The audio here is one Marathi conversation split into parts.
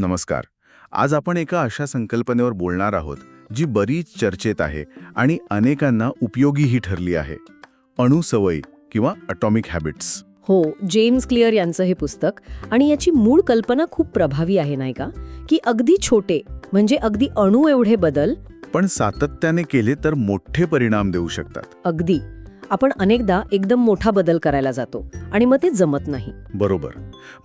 नमस्कार. आज आपण एका अशा संकल्पनेवर बोलणार आहोत जी बरीच चर्चेत आहे आणि अनेकांना उपयोगीही ठरली आहे. अणुसवयी किंवा अटॉमिक हॅबिट्स हो जेम्स क्लिअर यांचं हे पुस्तक आणि याची मूळ कल्पना खूप प्रभावी आहे नाही का? की अगदी छोटे म्हणजे अगदी अणू एवढे बदल पण सातत्याने केले तर मोठे परिणाम देऊ शकतात. अगदी. आपण अनेकदा एकदम मोठा बदल करायला जातो आणि मग ते जमत नाही. बरोबर.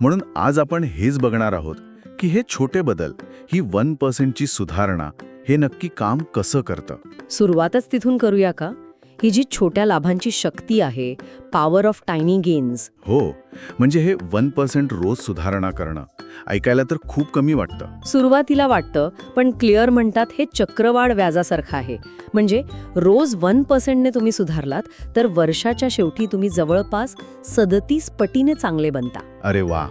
म्हणून आज आपण हेच बघणार आहोत की हे छोटे बदल ही वन पर्सेंटची सुधारणा हे नक्की काम कसं करतं? सुरुवातच तिथून करूया का? ही जी छोट्या लाभांची शक्ती आहे पॉवर ऑफ टायनी गेन्स हो म्हणजे हे वन पर्सेंट रोज सुधारणा करणं. ऐकायला तर खूप कमी वाटतं. सुरुवातीला वाटतं पण क्लिअर म्हणतात हे चक्रवाढ व्याजासारखं आहे. म्हणजे रोज वन पर्सेंटने तुम्ही सुधारलात तर वर्षाच्या शेवटी तुम्ही जवळपास सदतीस पटीने चांगले बनता. अरे वा!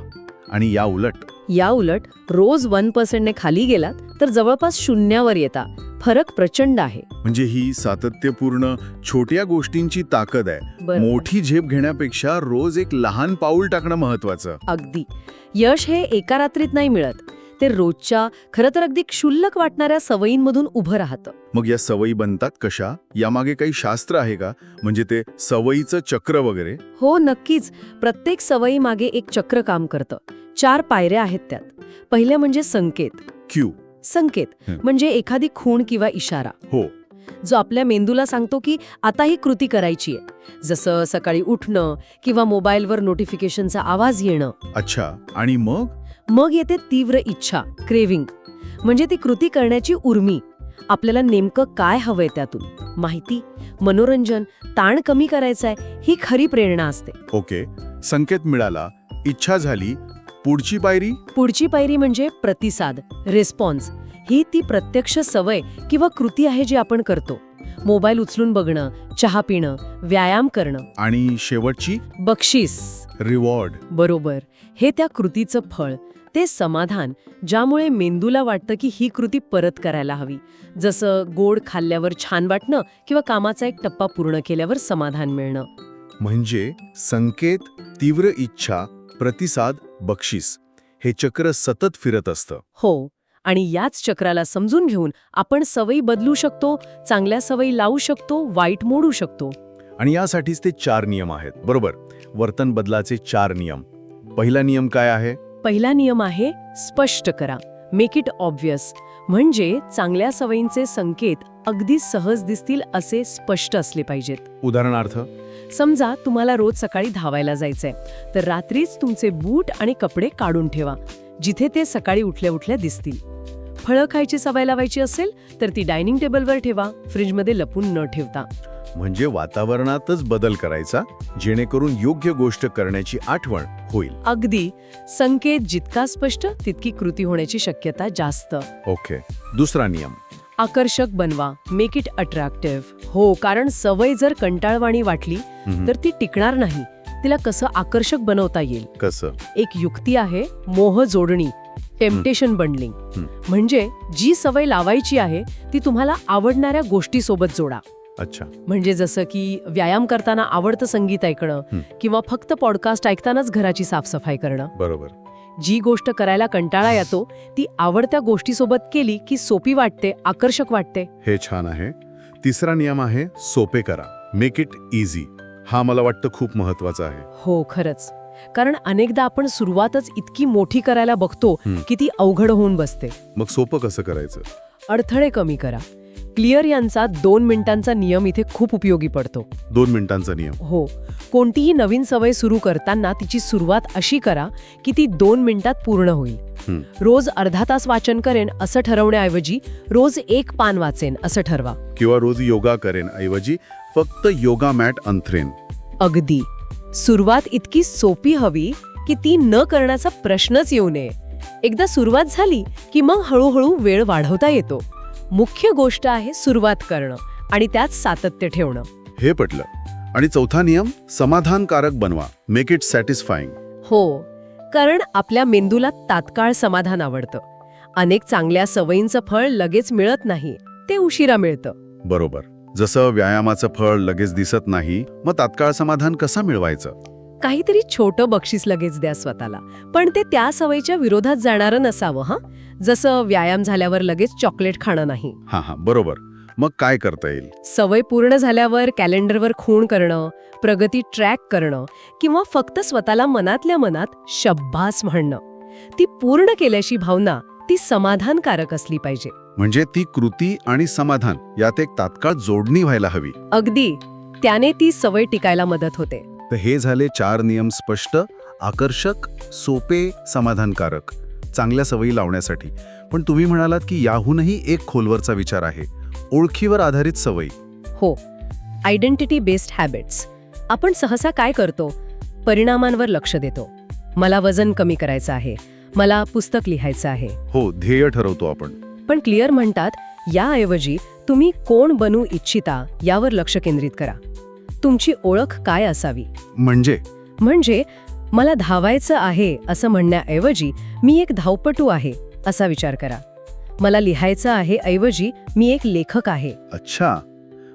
आणि या उलट या उलट रोज वन पर्सेंटने खाली गेलात तर जवळपास शून्यावर येता. फरक प्रचंड आहे. म्हणजे ही सातत्यपूर्ण छोट्या गोष्टींची ताकद आहे. मोठी झेप घेण्यापेक्षा रोज एक लहान पाऊल टाकणं महत्वाचं. अगदी. यश हे एका रात्रीत नाही मिळत. ते रोजच्या खरं तर अगदी क्षुल्लक वाटणाऱ्या सवयींमधून उभं राहतं. मग या सवयी बनतात कशा? यामागे काही शास्त्र आहे का? म्हणजे ते सवयीचं चक्र वगैरे? हो नक्कीच. प्रत्येक सवयी मागे एक चक्र काम करतं. चार पायऱ्या आहेत त्यात. पहिल्या म्हणजे संकेत. क्यू. संकेत. म्हणजे एखादी खूण किंवा इशारा. हो. जो आपल्या मेंदूला सांगतो की आता ही कृती करायची आहे. जसं सकाळी उठणं किंवा मोबाईलवर नोटिफिकेशनचा आवाज येणं. अच्छा. आणि मग? मग येते तीव्र इच्छा क्रेविंग. म्हणजे ती कृती करण्याची उर्मी. आपल्याला नेमकं काय हवंय त्यातून? माहिती? मनोरंजन? ताण कमी करायचा आहे ही खरी प्रेरणा असते. ओके. संकेत मिळाला. इच्छा झाली. पुढची पायरी? पुढची पायरी म्हणजे प्रतिसाद रिस्पॉन्स ही ती प्रत्यक्ष सवय किंवा कृती आहे जी आपण करतो. मोबाईल उचलून बघणं चहा पिणं व्यायाम करणं. आणि शेवटची? बक्षीस. रिवॉर्ड बरोबर. हे त्या कृतीचं फळ. ते समाधान ज्यामुळे मेंदूला वाटतं की ही कृती परत करायला हवी. जसं गोड खाल्ल्यावर छान वाटणं किंवा कामाचा एक टप्पा पूर्ण केल्यावर समाधान मिळणं. म्हणजे संकेत तीव्र इच्छा प्रतिसाद बक्षीस हे चक्र सतत फिरत असतं. हो आणि याच चक्राला समजून घेऊन आपण सवयी बदलू शकतो चांगल्या सवयी लावू शकतो वाईट मोडू शकतो. आणि यासाठीच ते चार नियम आहेत. बरोबर? वर्तन बदलाचे चार नियम. पहिला नियम काय आहे? पहिला नियम आहे स्पष्ट करा. मेक इट ऑब्वियस म्हणजे चांगल्या सवयींचे संकेत अगदी सहज दिसतील असे स्पष्ट असले पाहिजेत. उदाहरणार्थ समजा तुम्हाला रोज सकाळी धावायला जायचंय तर रात्रीच तुमचे बूट आणि कपडे काढून ठेवा जिथे ते सकाळी उठल्या उठल्या दिसतील. फळं खायची सवय लावायची असेल तर ती डायनिंग टेबलवर ठेवा फ्रीजमध्ये लपून न ठेवता. म्हणजे वातावरणातच बदल करायचा जेणेकरून योग्य गोष्ट करण्याची आठवण होईल. अगदी. संकेत जितका स्पष्ट तितकी कृती होण्याची शक्यता जास्त. ओके. दुसरा नियम. आकर्षक बनवा. मेक इट अट्रॅक्टिव्ह हो कारण सवय जर कंटाळवाणी वाटली. तर ती टिकणार नाही. तिला कसं आकर्षक बनवता येईल? कसं? एक युक्ती आहे मोह जोडणी टेम्पटेशन बंडलिंग. म्हणजे जी सवय लावायची आहे ती तुम्हाला आवडणाऱ्या गोष्टीसोबत जोडा. अच्छा. म्हणजे जसं की व्यायाम करताना आवडतं संगीत ऐकणं. किंवा फक्त पॉडकास्ट ऐकतानाच घराची साफसफाई करणं. बरोबर. जी गोष्ट करायला कंटाळा येतो ती आवडत्या गोष्टीसोबत केली की सोपी वाटते आकर्षक वाटते. हे छान आहे. तिसरा नियम आहे सोपे करा. मेक इट इझी हा मला वाटतं खूप महत्त्वाचा आहे. हो खरंच. कारण अनेकदा आपण सुरुवातच इतकी मोठी करायला बघतो. की ती अवघड होऊन बसते. मग सोपं कसं करायचं? अडथळे कमी करा. क्लिअर यांचा दोन मिनिटांचा नियम इथे खूप उपयोगी पडतो. दोन मिनिटांचा नियम. हो. कोणतीही नवीन सवय सुरू करताना तिची सुरुवात अशी करा की ती दोन मिनिटात पूर्ण होईल. रोज अर्धा तास वाचन करेन असं ठरवण्याऐवजी रोज एक पान वाचेन असं ठरवा. किंवा रोज योगा करेन ऐवजी फक्त योगा मॅट अंथरेन. अगदी. सुरुवात इतकी सोपी हवी की ती न करण्याचा प्रश्नच येऊ नये. एकदा सुरुवात झाली की मग हळूहळू वेळ वाढवता येतो. मुख्य गोष्ट आहे सुरुवात करणं आणि त्यात सातत्य ठेवणं. हे पटलं. आणि चौथा नियम समाधानकारक बनवा. मेक इट सॅटिस्फाईंग हो. कारण आपल्या मेंदूला तात्काळ समाधान आवडतं. अनेक चांगल्या सवयींचं फळ लगेच मिळत नाही ते उशिरा मिळतं. बरोबर. जसं व्यायामाचं फळ लगेच दिसत नाही मग तात्काळ समाधान कसं मिळवायचं? काहीतरी छोटं बक्षीस लगेच द्या स्वतःला. पण ते त्या सवयीच्या विरोधात जाणारं नसावं हां? जसं व्यायाम झाल्यावर लगेच चॉकलेट खाणं नाही. हां हां बरोबर. मग काय करता येईल? सवय पूर्ण झाल्यावर कॅलेंडरवर खूण करणं प्रगती ट्रॅक करणं किंवा फक्त स्वतःला मनातल्या मनात शब्बास म्हणणं. ती पूर्ण केल्याची भावना ती समाधानकारक असली पाहिजे. म्हणजे ती कृती आणि समाधान यात एक तात्काळ जोडणी व्हायला हवी. अगदी. त्याने ती सवय टिकायला मदत होते. तर हे झाले चार नियम स्पष्ट आकर्षक सोपे समाधानकारक. चांगल्या सवयी लावण्यासाठी. पण तुम्ही म्हणालात की याहूनही एक खोलवरचा विचार आहे. ओळखीवर आधारित सवयी. हो. आयडेंटिटी बेस्ड हॅबिट्स आपण सहसा काय करतो? परिणामांवर लक्ष देतो. मला वजन कमी करायचं आहे. मला पुस्तक लिहायचं आहे. हो ध्येय ठरवतो आपण. पण क्लिअर म्हणतात याऐवजी तुम्ही कोण बनू इच्छिता यावर लक्ष केंद्रित करा. तुमची ओळख काय असावी? म्हणजे? म्हणजे मला धावायचं आहे असं म्हणण्याऐवजी मी एक धावपटू आहे असा विचार करा. मला लिहायचं आहे ऐवजी मी एक लेखक आहे. अच्छा.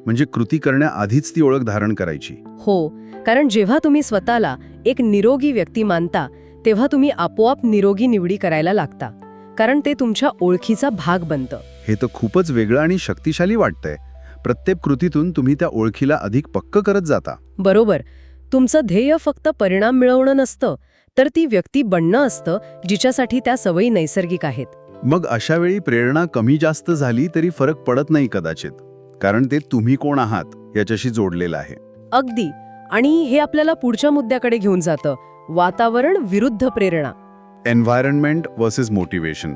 म्हणजे कृती करण्याआधीच ती ओळख धारण करायची. हो कारण जेव्हा तुम्ही स्वतःला एक निरोगी व्यक्ती मानता तेव्हा तुम्ही आपोआप निरोगी निवडी करायला लागता कारण ते तुमच्या ओळखीचा भाग बनतं. हे तर खूपच वेगळं आणि शक्तिशाली वाटतंय. प्रत्येक कृतीतून तुम्ही त्या ओळखीला अधिक पक्क करत जाता. बरोबर. तुमचं ध्येय फक्त परिणाम मिळवणं नसतं तर ती व्यक्ती बनणं असतं जिच्यासाठी त्या सवयी नैसर्गिक आहेत. मग अशा वेळी प्रेरणा कमी जास्त झाली तरी फरक पडत नाही कदाचित कारण ते तुम्ही कोण आहात याच्याशी जोडलेलं आहे. अगदी. आणि हे आपल्याला पुढच्या मुद्द्याकडे घेऊन जातं. वातावरण विरुद्ध प्रेरणा. एन्व्हायरमेंट वर्सेस मोटिवेशन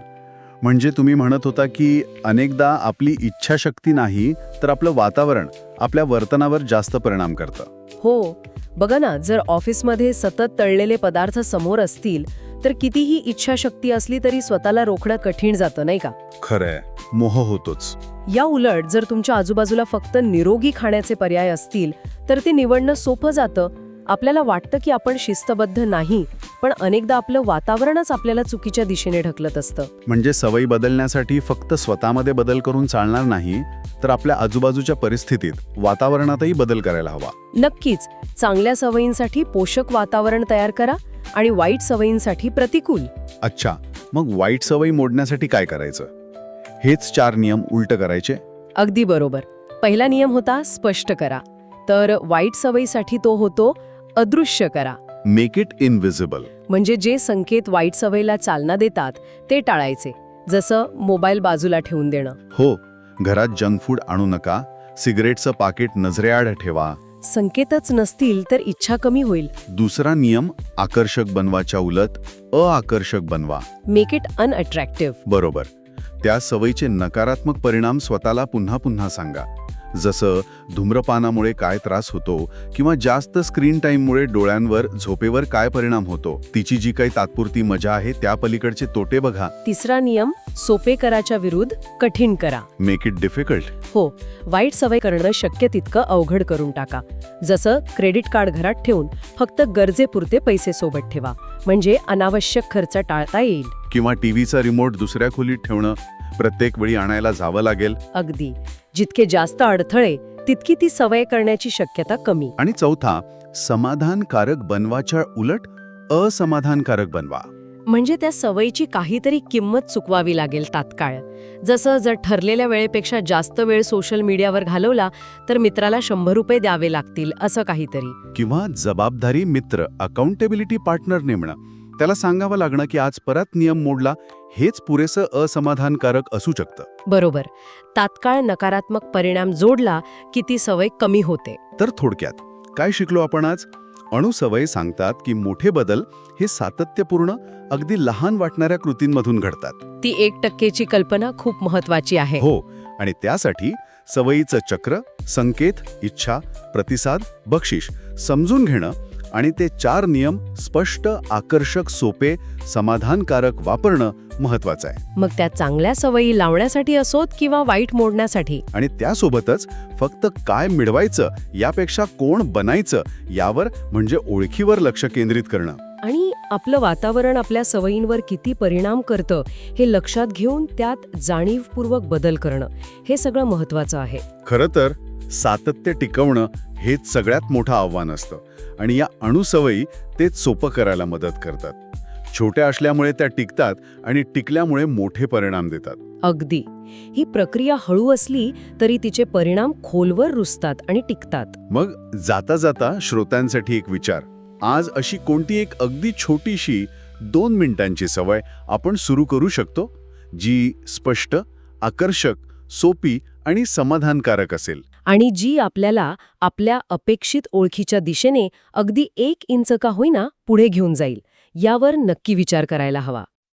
म्हणजे तुम्ही म्हणत होता की अनेकदा आपली इच्छाशक्ती नाही तर आपलं वातावरण आपल्या वर्तनावर जास्त परिणाम करतं. हो. बघा ना जर ऑफिसमध्ये सतत तळलेले पदार्थ समोर असतील तर कितीही इच्छाशक्ती असली तरी स्वतःला रोखणं कठीण जातं नाही का? खरंय. मोह होतोच. या उलट जर तुमच्या आजूबाजूला फक्त निरोगी खाण्याचे पर्याय असतील तर ते निवडणं सोपं जातं आपल्याला वाटतं की आपण शिस्तबद्ध नाही पण अनेकदा आपलं वातावरणच आपल्याला चुकीच्या दिशेने ढकलत असतं. म्हणजे सवयी बदलण्यासाठी फक्त स्वतःमध्ये बदल करून चालणार नाही तर आपल्या आजूबाजूच्या परिस्थितीत वातावरणातही बदल करायला हवा. नक्कीच चांगल्या सवयींसाठी पोषक वातावरण तयार करा आणि वाईट सवयींसाठी प्रतिकूल. अच्छा मग वाईट सवयी मोडण्यासाठी काय करायचं? हेच चार नियम उलट करायचे? अगदी बरोबर. पहिला नियम होता स्पष्ट करा. तर वाईट सवयीसाठी तो होतो अदृश्य करा. मेक इट इनविजिबल म्हणजे जे संकेत वाईट सवयीला चालना देतात ते टाळायचे. जसं मोबाईल बाजूला ठेवून देणं. हो घरात जंक फूड आणू नका सिगरेटचं पाकिट नजरेआड ठेवा. संकेतच नसतील तर इच्छा कमी होईल. दुसरा नियम आकर्षक बनवाच्या उलट अआकर्षक बनवा. मेक इट अनअट्रॅक्टिव्ह बरोबर. त्या सवयीचे नकारात्मक परिणाम स्वतःला पुन्हा पुन्हा सांगा. जसं धूम्रपानामुळे काय त्रास होतो किंवा जास्त स्क्रीन टाईममुळे डोळ्यांवर झोपेवर काय परिणाम होतो तिची जी काही तात्पुरती मजा आहे त्या पलीकडचे तोटे बघा. तिसरा नियम सोपे कराच्या विरुद्ध कठीण करा. मेक इट डिफिकल्ट हो वाईट सवय करणं शक्य तितकं अवघड करून टाका. जसं क्रेडिट कार्ड घरात ठेवून फक्त गरजेपुरते पैसे सोबत ठेवा. म्हणजे अनावश्यक खर्च टाळता येईल. किंवा टीव्हीचा रिमोट दुसऱ्या खोलीत ठेवणं प्रत्येक वेळी आणायला जावं लागेल. अगदी. जितके जास्त अडथळे तितकी ती सवय करण्याची शक्यता कमी. आणि चौथा समाधानकारक बनवाच्या उलट असमाधानकारक बनवा. म्हणजे त्या सवयीची काहीतरी किंमत चुकवावी लागेल तात्काळ. जसं जर ठरलेल्या वेळेपेक्षा जास्त वेळ सोशल मीडियावर घालवला तर मित्राला शंभर रुपये द्यावे लागतील असं काहीतरी. किंवा जबाबदारी मित्र अकाउंटेबिलिटी पार्टनर नेमणं. त्याला सांगावं लागणं की आज परत नियम मोडला हेच पुरेसं असमाधानकारक असू शकतं. बरोबर. तात्काळ नकारात्मक परिणाम जोडला की ती सवय कमी होते. तर थोडक्यात काय शिकलो आपण आज? अणुसवय सांगतात की मोठे बदल हे सातत्यपूर्ण अगदी लहान वाटणाऱ्या कृतींमधून घडतात. ती एक टक्केची कल्पना खूप महत्वाची आहे. हो आणि त्यासाठी सवयीचं चक्र संकेत इच्छा प्रतिसाद बक्षीस समजून घेणं आणि ते चार नियम स्पष्ट आकर्षक सोपे समाधानकारक वापरणं महत्वाचं आहे. मग त्या चांगल्या सवयी लावण्यासाठी असोत किंवा वाईट मोडण्यासाठी? आणि त्यासोबतच फक्त काय मिळवायचं यापेक्षा कोण बनायचं यावर म्हणजे ओळखीवर लक्ष केंद्रित करणं. आणि आपलं वातावरण आपल्या सवयींवर किती परिणाम करतं हे लक्षात घेऊन त्यात जाणीवपूर्वक बदल करणं हे सगळं महत्वाचं आहे. खरं तर सातत्य टिकवणं हेच सगळ्यात मोठं आव्हान असतं. आणि या अणुसवयी तेच सोपं करायला मदत करतात. छोट्या असल्यामुळे त्या टिकतात आणि टिकल्यामुळे मोठे परिणाम देतात. अगदी. ही प्रक्रिया हळू असली तरी तिचे परिणाम खोलवर रुजतात आणि टिकतात. मग जाता जाता श्रोत्यांसाठी एक विचार. आज अशी कोणती एक अगदी छोटीशी दोन मिनिटांची सवय आपण सुरू करू शकतो? जी स्पष्ट आकर्षक सोपी आणि समाधानकारक असेल. आणि जी आपल्याला आपल्या अपेक्षित ओळखीच्या दिशेने अगदी एक इंच का होईना पुढे घेऊन जाईल यावर नक्की विचार करायला हवा.